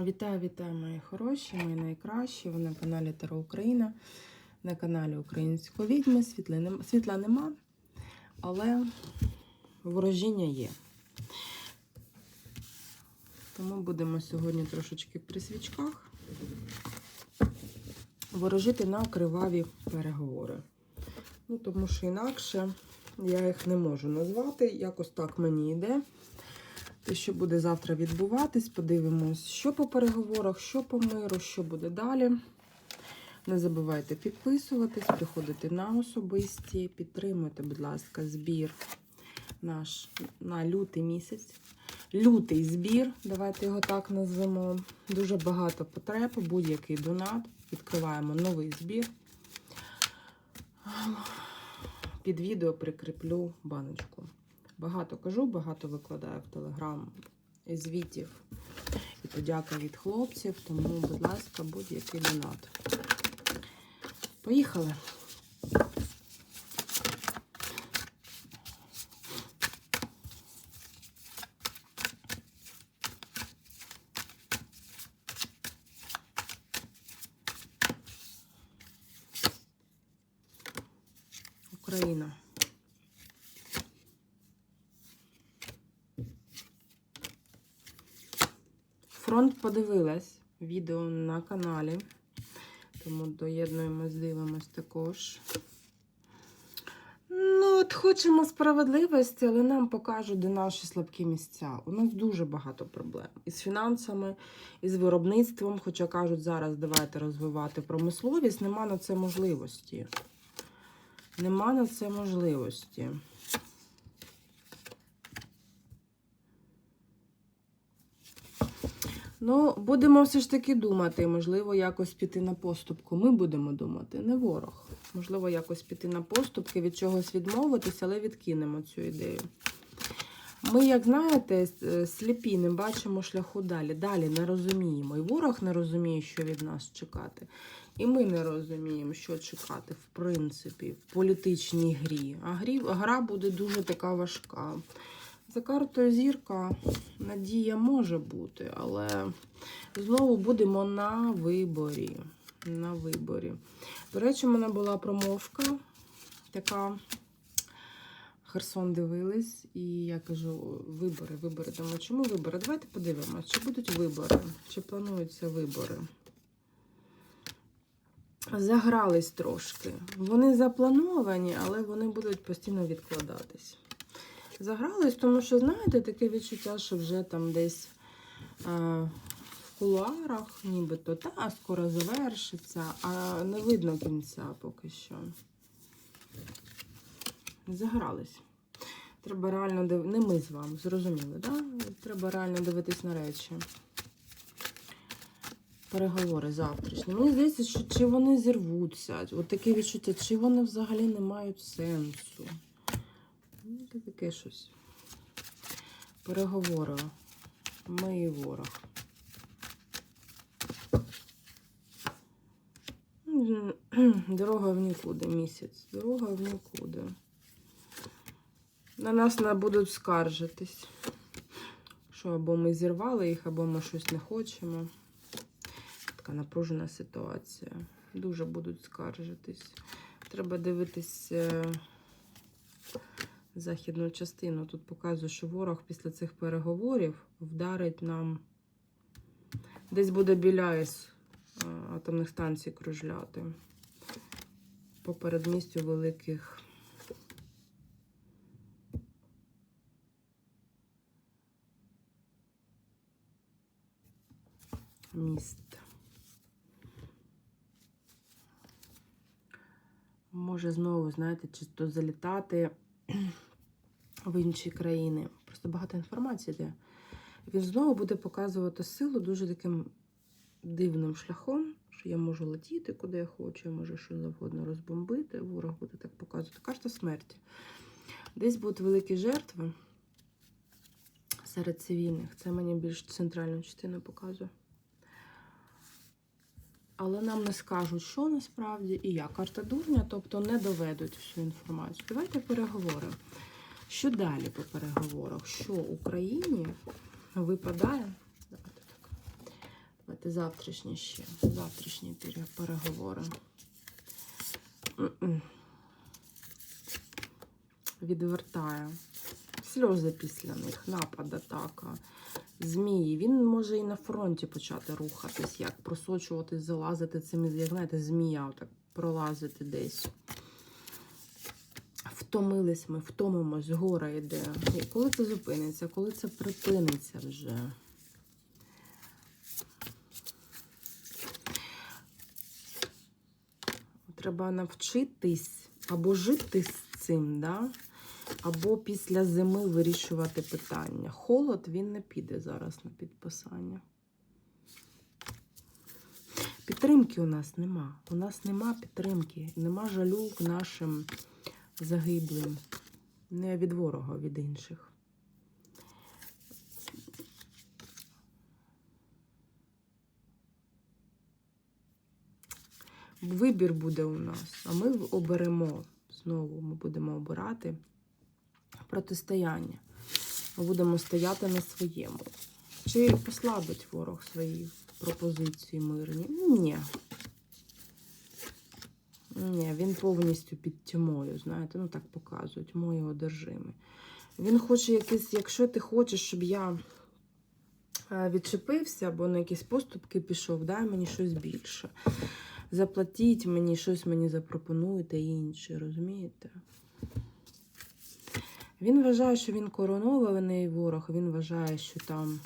Вітаю, вітаю, мої хороші, мої найкращі. Ви на каналі Таро Україна, на каналі Української відьми. Світла нема, але ворожіння є. Тому будемо сьогодні трошечки при свічках ворожити на криваві переговори. Ну, тому що інакше я їх не можу назвати. Якось так мені йде. Те, що буде завтра відбуватись, подивимось, що по переговорах, що по миру, що буде далі. Не забувайте підписуватись, приходити на особисті, підтримуйте, будь ласка, збір наш на лютий місяць. Лютий збір, давайте його так назвемо. Дуже багато потреб, будь-який донат. Відкриваємо новий збір. Під відео прикріплю баночку. Багато кажу, багато викладаю в Телеграм звітів і подяка від хлопців, тому, будь ласка, будь-який донат. Поїхали! Україна. Фронт подивилась відео на каналі, тому доєднуємось, дивимось також. Ну, от хочемо справедливості, але нам покажуть, де наші слабкі місця. У нас дуже багато проблем. Із фінансами, і з виробництвом. Хоча кажуть, зараз давайте розвивати промисловість, нема на це можливості. Нема на це можливості. Ну, будемо все ж таки думати, можливо, якось піти на поступку. Ми будемо думати, не ворог. Можливо, якось піти на поступки, від чогось відмовитися, але відкинемо цю ідею. Ми, як знаєте, сліпі, не бачимо шляху далі. Далі не розуміємо. І ворог не розуміє, що від нас чекати. І ми не розуміємо, що чекати, в принципі, в політичній грі. А грі, гра буде дуже така важка. За картою зірка надія може бути, але знову будемо на виборі. На виборі. До речі, у мене була промовка, така. Херсон дивились, і я кажу: вибори, вибори. Думаю, чому вибори? Давайте подивимося, чи будуть вибори, чи плануються вибори. Загрались трошки. Вони заплановані, але вони будуть постійно відкладатись. Загрались, тому що, знаєте, таке відчуття, що вже там десь а, в кулуарах, нібито, та скоро завершиться, а не видно кінця поки що. Загрались. Треба реально дивитися, не ми з вами, зрозуміли, да? Треба реально дивитись на речі. Переговори завтрашні. Мені здається, що чи вони зірвуться. От таке відчуття, чи вони взагалі не мають сенсу. Ну, таке щось. Переговори. Ми і ворог. Дорога в нікуди місяць. Дорога в нікуди. На нас будуть скаржитись. Що або ми зірвали їх, або ми щось не хочемо. Така напружена ситуація. Дуже будуть скаржитись. Треба дивитись західну частину. Тут показує, що ворог після цих переговорів вдарить нам. Десь буде біля АЕС атомних станцій кружляти. По передмістю великих. Міст. Може знову, знаєте, чисто залітати в інші країни. Просто багато інформації йде. Він знову буде показувати силу дуже таким дивним шляхом, що я можу летіти, куди я хочу, я можу що завгодно розбомбити. Ворог буде так показувати. Карта смерті. Десь будуть великі жертви серед цивільних. Це мені більш центральну частину показує. Але нам не скажуть, що насправді і як. Карта дурня, тобто не доведуть всю інформацію. Давайте переговоримо. Що далі по переговорах? Що Україні випадає? Давайте так. Давайте завтрашні ще. Завтрашні переговори. М-м. Відвертає. Сльози після них, напад, атака. Змії. Він може і на фронті почати рухатись, як просочуватись, залазити цими, як знаєте, змія, отак пролазити десь. Втомились ми, втомимось, гора йде. І коли це зупиниться, коли це припиниться вже? Треба навчитись або жити з цим, да? або після зими вирішувати питання. Холод він не піде зараз на підписання. Підтримки у нас нема. У нас нема підтримки, нема жалю к нашим загиблим. Не від ворога, а від інших. Вибір буде у нас, а ми оберемо. Знову ми будемо обирати протистояння. Ми будемо стояти на своєму. Чи послабить ворог свої пропозиції мирні? Ні. Ні, він повністю під тьмою, знаєте, ну так показують, мої одержими. Він хоче якийсь, якщо ти хочеш, щоб я е, відчепився або на якісь поступки пішов, дай мені щось більше. Заплатіть мені, щось мені запропонуєте інше, розумієте? Він вважає, що він коронований ворог, він вважає, що там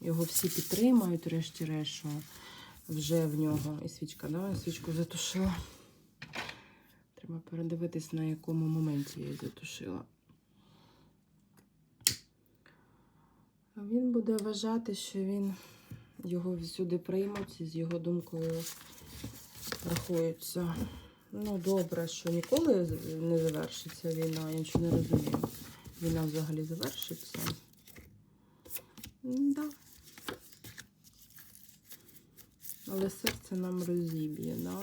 його всі підтримають, врешті-решт, що вже в нього і свічка, да? свічку затушила. Треба передивитись, на якому моменті я її затушила. Він буде вважати, що він його всюди приймуть, і з його думкою рахуються. Ну, добре, що ніколи не завершиться війна, я нічого не розумію. Війна взагалі завершиться. Да. Але серце нам розіб'є, да?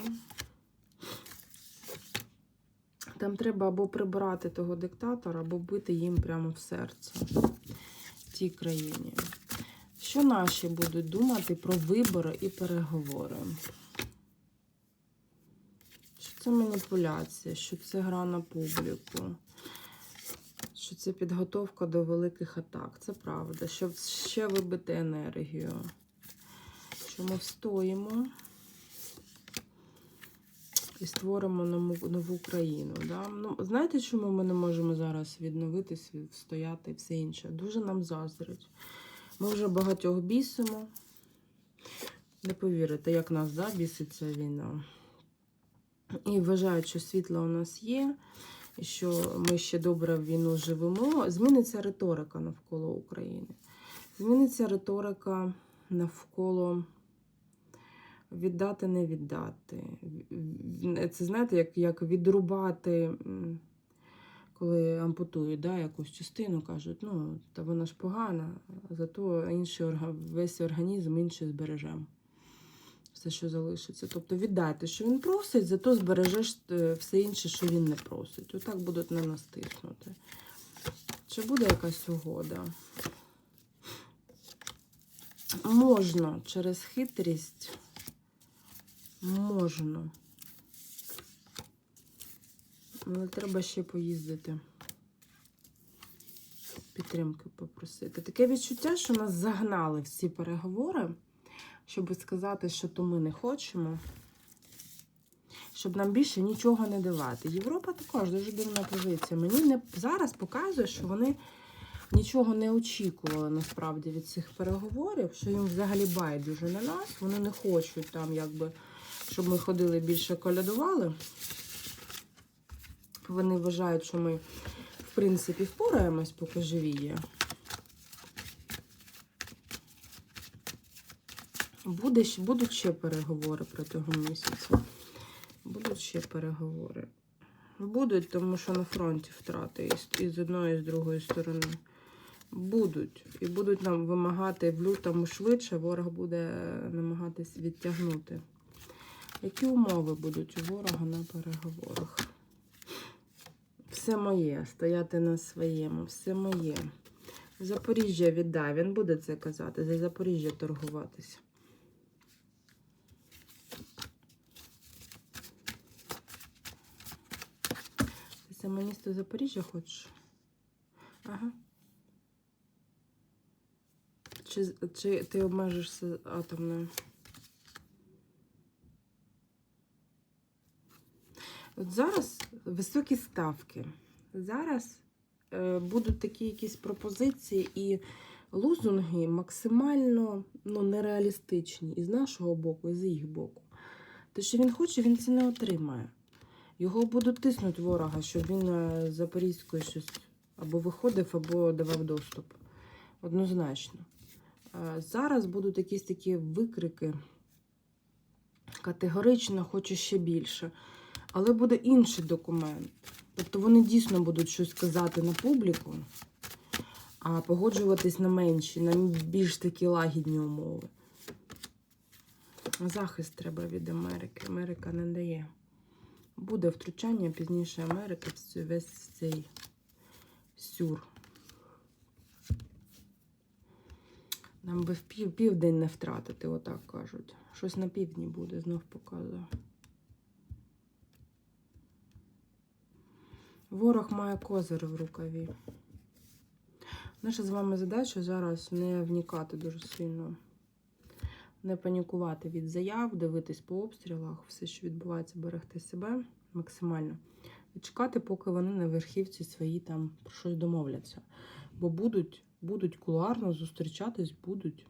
Там треба або прибирати того диктатора, або бити їм прямо в серце в тій країні. Що наші будуть думати про вибори і переговори? Що це маніпуляція, що це гра на публіку, що це підготовка до великих атак. Це правда. Щоб ще вибити енергію. Ми встоїмо і створимо нову, нову країну. Да? Ну, знаєте, чому ми не можемо зараз відновитись, встояти і все інше? Дуже нам заздрять. Ми вже багатьох бісимо. Не повірите, як нас да, біситься війна. І вважають, що світло у нас є, і що ми ще добре в війну живемо. Зміниться риторика навколо України. Зміниться риторика навколо віддати, не віддати. Це знаєте, як, як відрубати, коли ампутують да, якусь частину, кажуть, ну, та вона ж погана, зато інший весь організм інший збережемо. Все, що залишиться. Тобто віддайте, що він просить, зато збережеш е, все інше, що він не просить. Отак будуть на нас тиснути. Чи буде якась угода? Можна через хитрість. Можна. Але треба ще поїздити. Підтримки попросити. Таке відчуття, що нас загнали в ці переговори, щоб сказати, що то ми не хочемо. Щоб нам більше нічого не давати. Європа також дуже дивна позиція. Мені не зараз показує, що вони нічого не очікували насправді від цих переговорів, що їм взагалі байдуже на нас. Вони не хочуть там, якби, щоб ми ходили більше колядували. Вони вважають, що ми, в принципі, впораємось, поки живі є. Буде, будуть ще переговори протягом місяця. Будуть ще переговори. Будуть, тому що на фронті втрати і і з одної, і з другої сторони. Будуть. І будуть нам вимагати в лютому швидше, ворог буде намагатись відтягнути. Які умови будуть у ворога на переговорах? Все моє, стояти на своєму, все моє. Запоріжжя віддай, він буде це казати, за Запоріжжя торгуватися. Ти саме місто Запоріжжя хочеш? Ага. Чи, чи ти обмежишся атомною? От зараз високі ставки. Зараз е, будуть такі якісь пропозиції і лозунги максимально ну, нереалістичні і з нашого боку, і з їх боку. Те, що він хоче, він це не отримає. Його будуть тиснути ворога, щоб він е, з Запорізької щось або виходив, або давав доступ. Однозначно. Е, Зараз будуть якісь такі викрики. Категорично хочу ще більше. Але буде інший документ. Тобто вони дійсно будуть щось казати на публіку, а погоджуватись на менші, на більш такі лагідні умови. Захист треба від Америки. Америка не дає. Буде втручання пізніше Америки в весь цей сюр. Нам би в пів, південь не втратити, отак кажуть. Щось на півдні буде, знов показую. Ворог має козир в рукаві. Наша з вами задача зараз не вникати дуже сильно, не панікувати від заяв, дивитись по обстрілах, все, що відбувається, берегти себе максимально. І чекати, поки вони на верхівці свої там про щось домовляться. Бо будуть, будуть кулуарно зустрічатись, будуть.